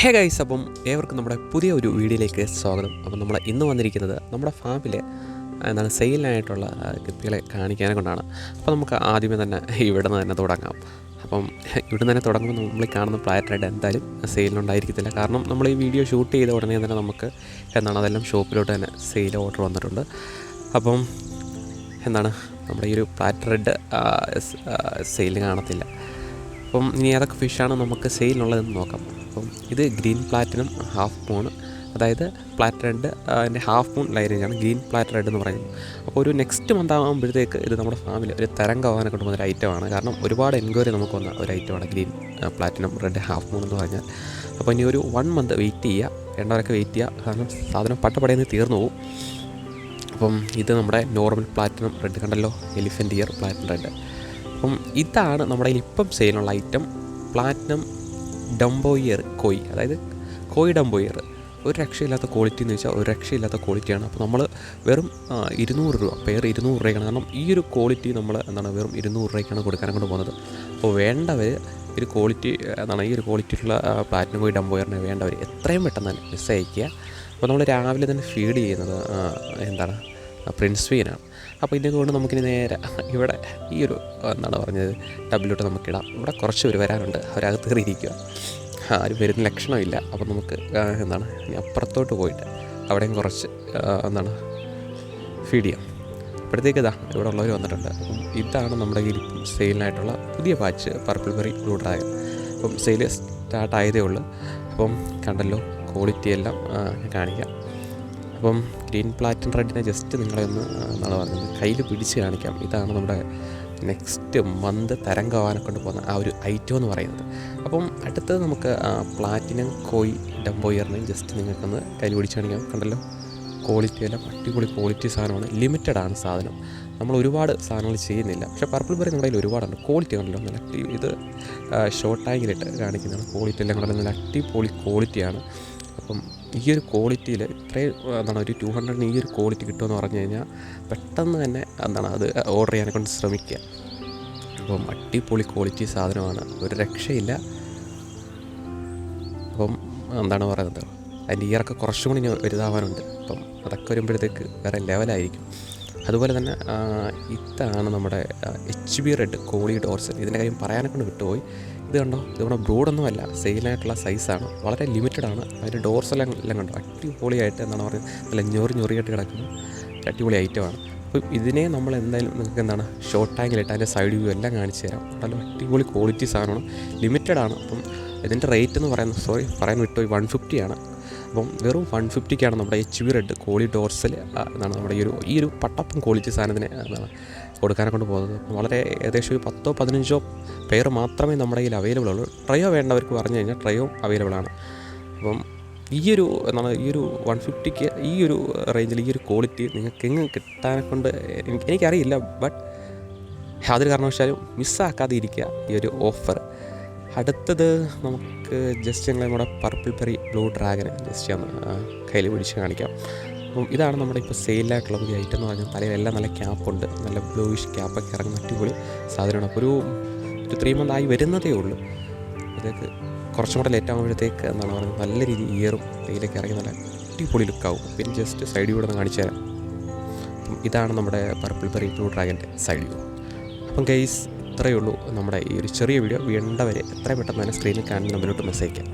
Hey guys അപ്പം ഏവർക്കും നമ്മുടെ പുതിയ ഒരു വീഡിയോയിലേക്ക് സ്വാഗതം. അപ്പം നമ്മൾ ഇന്ന് വന്നിരിക്കുന്നത് നമ്മുടെ ഫാമിലെ എന്താണ് സെയിലിനായിട്ടുള്ള കൃത്യങ്ങളെ കാണിക്കാനെ കൊണ്ടാണ്. അപ്പോൾ നമുക്ക് ആദ്യമേ തന്നെ ഇവിടെ നിന്ന് തന്നെ തുടങ്ങാം. അപ്പം ഇവിടെ നിന്ന് തന്നെ തുടങ്ങുമ്പോൾ നമ്മൾ കാണുന്ന പ്ലാറ്റ് റെഡ് എന്തായാലും സെയിലിനുണ്ടായിരിക്കത്തില്ല. കാരണം നമ്മൾ ഈ വീഡിയോ ഷൂട്ട് ചെയ്ത ഉടനെ തന്നെ നമുക്ക് എന്താണ് അതെല്ലാം ഷോപ്പിലോട്ട് തന്നെ സെയിൽ ഓർഡർ വന്നിട്ടുണ്ട്. അപ്പം എന്താണ് നമ്മുടെ ഈ ഒരു പ്ലാറ്റ് റെഡ് സെയിൽ കാണത്തില്ല. അപ്പം ഇനി ഏതൊക്കെ ഫിഷാണ് നമുക്ക് സെയിലിനുള്ളതെന്ന് നോക്കാം. അപ്പം ഇത് ഗ്രീൻ പ്ലാറ്റിനും ഹാഫ് മൂൺ. അതായത് പ്ലാറ്റ് റെഡ് അതിന്റെ ഹാഫ് മൂൺ ലൈനേജാണ് ഗ്രീൻ പ്ലാറ്റ് റെഡ് എന്ന് പറയുന്നത്. അപ്പോൾ ഒരു നെക്സ്റ്റ് മന്ത് ആകുമ്പോഴത്തേക്ക് ഇത് നമ്മുടെ ഫാമിൽ ഒരു തരംഗമാകാനെ കൊണ്ടുവന്ന ഒരു ഐറ്റമാണ് കാരണം ഒരുപാട് എൻക്വയറി നമുക്ക് വന്ന ഒരു ഐറ്റമാണ് green platinum red half moon എന്ന് പറഞ്ഞാൽ. അപ്പോൾ ഇനി ഒരു വൺ മന്ത് വെയിറ്റ് ചെയ്യുക. രണ്ടവരൊക്കെ വെയിറ്റ് ചെയ്യുക. കാരണം സാധനം പട്ടപ്പടയിൽ നിന്ന് തീർന്നു പോകും. അപ്പം ഇത് നമ്മുടെ നോർമൽ പ്ലാറ്റിനം റെഡ് കണ്ടല്ലോ? Elephant ear platinum red. അപ്പം ഇതാണ് നമ്മുടെ ഇപ്പം സെയിലുള്ള ഐറ്റം പ്ലാറ്റിനം ഡംബോയിയർ കോയി അതായത് കോയി ഡംബോയർ ഒരു രക്ഷയില്ലാത്ത ക്വാളിറ്റി എന്ന് വെച്ചാൽ ഒരു രക്ഷയില്ലാത്ത ക്വാളിറ്റിയാണ് അപ്പോൾ നമ്മൾ വെറും ഇരുന്നൂറ് രൂപ പെയർ ഇരുന്നൂറ് രൂപയാണ് കാരണം ഈ ഒരു ക്വാളിറ്റി നമ്മൾ എന്താണ് വെറും ഇരുന്നൂറ് രൂപയ്ക്കാണ് കൊടുക്കാൻ കൊണ്ട് പോകുന്നത്. അപ്പോൾ വേണ്ടവർ ഒരു ക്വാളിറ്റി എന്താണ് ഈ ഒരു ക്വാളിറ്റിയുള്ള പ്ലാറ്റിനം പോയി ഡംബോയറിനെ വേണ്ടവർ എത്രയും പെട്ടെന്ന് തന്നെ മിസ് അയക്കുക അപ്പോൾ നമ്മൾ രാവിലെ തന്നെ ഫീഡ് ചെയ്യുന്നത് എന്താണ് പ്രിൻസ് വീനാണ് അപ്പോൾ ഇതൊക്കെ കൊണ്ട് നമുക്കിനി നേരെ ഇവിടെ ഈ ഒരു എന്താണ് പറഞ്ഞത് ടബിലോട്ട് നമുക്കിടാം. ഇവിടെ കുറച്ച് പേര് വരാനുണ്ട്. അവരകത്ത് കയറിയിരിക്കുക ആരും വരുന്ന ലക്ഷണമില്ല അപ്പോൾ നമുക്ക് എന്താണ് ഇനി അപ്പുറത്തോട്ട് പോയിട്ട് അവിടെയും കുറച്ച് എന്താണ് ഫീഡ് ചെയ്യാം. അപ്പോഴത്തേക്ക് ഇതാ ഇവിടെ ഉള്ളവർ വന്നിട്ടുണ്ട്. അപ്പം ഇതാണ് നമ്മുടെ കയ്യിൽ സെയിലിനായിട്ടുള്ള പുതിയ പാച്ച് പർപ്പിൾ ബെറി ബ്ലൂ അപ്പം സെയിൽ സ്റ്റാർട്ട് ആയതേ ഉള്ളൂ. അപ്പം കണ്ടല്ലോ ക്വാളിറ്റി എല്ലാം ഞാൻ കാണിക്കാം. അപ്പം ഗ്രീൻ പ്ലാറ്റിൻ റെഡിനെ ജസ്റ്റ് നിങ്ങളെ ഒന്ന് എന്നാണ് പറഞ്ഞത് കയ്യിൽ പിടിച്ച് കാണിക്കാം. ഇതാണ് നമ്മുടെ നെക്സ്റ്റ് മന്ത് തരംഗവാനെ കൊണ്ട് പോകുന്ന ആ ഒരു ഐറ്റം എന്ന് പറയുന്നത്. അപ്പം അടുത്തത് നമുക്ക് പ്ലാറ്റിനം കോയി ഡംബോയറിനെയും ജസ്റ്റ് നിങ്ങൾക്കൊന്ന് കയ്യിൽ പിടിച്ച് കാണിക്കാം. കണ്ടല്ലോ? ക്വാളിറ്റി എല്ലാം അടിപൊളി ക്വാളിറ്റി സാധനമാണ്. ലിമിറ്റഡ് ആണ് സാധനം. നമ്മൾ ഒരുപാട് സാധനങ്ങൾ ചെയ്യുന്നില്ല. പക്ഷേ പർപ്പിൾ ബെറി നമ്മുടെ കയ്യിൽ ഒരുപാടുണ്ട്. ക്വാളിറ്റി കണ്ടല്ലോ? നല്ല ഇത് ഷോർട്ട് ടാങ്കിലിട്ട് കാണിക്കുന്നതാണ്. ക്വാളിറ്റി എല്ലാം കൂടെ നല്ല അടിപൊളി ക്വാളിറ്റിയാണ് അപ്പം ഈ ഒരു ക്വാളിറ്റിയിൽ ഇത്രയും എന്താണ് ഒരു ടു ഹൺഡ്രഡിന് ഈ ഒരു ക്വാളിറ്റി കിട്ടുമെന്ന് പറഞ്ഞു കഴിഞ്ഞാൽ പെട്ടെന്ന് തന്നെ എന്താണ് അത് ഓർഡർ ചെയ്യാനെ കൊണ്ട് ശ്രമിക്കുക. അപ്പം അടിപൊളി ക്വാളിറ്റി സാധനമാണ്. ഒരു രക്ഷയില്ല. അപ്പം എന്താണ് പറയുന്നത്? അതിന്റെ ഇയറൊക്കെ കുറച്ചും കൂടി ഇനി വലുതാവാനുണ്ട്. അപ്പം അതൊക്കെ വരുമ്പോഴത്തേക്ക് വേറെ ലെവലായിരിക്കും അതുപോലെ തന്നെ ഇതാണ് നമ്മുടെ H B red coli dorsal ഇതിന്റെ കാര്യം പറയാനൊക്കെ വിട്ടുപോയി. ഇത് കണ്ടോ ഇത് നമ്മുടെ ബ്രോഡൊന്നുമല്ല. സെയിലായിട്ടുള്ള സൈസാണ്. വളരെ ലിമിറ്റഡ് ആണ് അതിന്റെ ഡോർസ് എല്ലാം എല്ലാം കണ്ടോ? അടിപൊളിയായിട്ട് എന്താണ് പറയുന്നത്? നല്ല ഞൊറി ഞൊറിയായിട്ട് കിടക്കുന്ന അടിപൊളി ഐറ്റമാണ്. അപ്പോൾ ഇതിനെ നമ്മൾ എന്തായാലും നിങ്ങൾക്ക് എന്താണ്? ഷോർട്ട് ടാങ്കിലിട്ട് അതിന്റെ സൈഡ് വ്യൂ എല്ലാം കാണിച്ചു തരാം. നല്ല അടിപൊളി ക്വാളിറ്റി സാധനമാണ്. ലിമിറ്റഡ് ആണ് അപ്പം ഇതിന്റെ റേറ്റ് എന്ന് പറയുന്നത് സോറി പറയാൻ വിട്ടുപോയി വൺ ഫിഫ്റ്റി ആണ് അപ്പം വെറും വൺ ഫിഫ്റ്റിക്കാണ് നമ്മുടെ H V red coli dorsal എന്നാണ് നമ്മുടെ ഈ ഒരു ഈ ഒരു പട്ടപ്പം ക്വാളിറ്റി സാധനത്തിന് എന്താണ് കൊടുക്കാനെ കൊണ്ട് പോകുന്നത്. വളരെ ഏകദേശം ഒരു പത്തോ പതിനഞ്ചോ പേർ മാത്രമേ നമ്മുടെ കയ്യിൽ അവൈലബിൾ ഉള്ളൂ. ട്രയോ വേണ്ടവർക്ക് പറഞ്ഞു കഴിഞ്ഞാൽ ട്രയോ അവൈലബിൾ ആണ്. അപ്പം ഈ ഒരു എന്താണ് ഈ ഒരു വൺ ഫിഫ്റ്റിക്ക് ഈ ഒരു റേഞ്ചിൽ ഈ ഒരു ക്വാളിറ്റി നിങ്ങൾക്ക് എങ്ങ് കിട്ടാനെ കൊണ്ട് എനിക്ക് എനിക്കറിയില്ല. ബട്ട് യാതൊരു കാരണവശാലും മിസ്സാക്കാതെ ഇരിക്കുക ഈ ഒരു ഓഫർ അടുത്തത് നമുക്ക് ജസ്റ്റ് ഞങ്ങൾ നമ്മുടെ purple berry blue dragon just ഒന്ന് കയ്യിൽ പിടിച്ച് കാണിക്കാം. അപ്പം ഇതാണ് നമ്മുടെ ഇപ്പോൾ സെയിലായിട്ടുള്ള പുതിയ ഐറ്റം എന്ന് പറഞ്ഞാൽ തലയിലെല്ലാം നല്ല ക്യാപ്പുണ്ട് നല്ല ബ്ലൂയിഷ് ക്യാപ്പൊക്കെ ഇറങ്ങുന്ന അടിപൊളി സാധനമാണ്. അപ്പോൾ ഒരു ഒരു ത്രീ മന്ത് ആയി വരുന്നതേ ഉള്ളൂ. അതൊക്കെ കുറച്ചും കൂടെ ലേറ്റ് ആകുമ്പോഴത്തേക്ക് എന്താണ് പറയുന്നത്. നല്ല രീതിയിൽ ഇയറും തേയിലൊക്കെ ഇറങ്ങി നല്ല അടിപൊളി ലുക്കാവും പിന്നെ ജസ്റ്റ് സൈഡ് കൂടെ ഒന്ന് കാണിച്ചു തരാം. അപ്പം ഇതാണ് നമ്മുടെ പർപ്പിൾ പെറി ബ്ലൂ ഡ്രാഗന്റെ സൈഡ് വ്യൂ അപ്പം ഗൈസ് ഇത്രയേ ഉള്ളൂ നമ്മുടെ ഈ ഒരു ചെറിയ വീഡിയോ വേണ്ടവരെ എത്രയും പെട്ടെന്ന് തന്നെ സ്ക്രീനിൽ കാണുന്ന മുന്നോട്ട് മെസ്സേജ്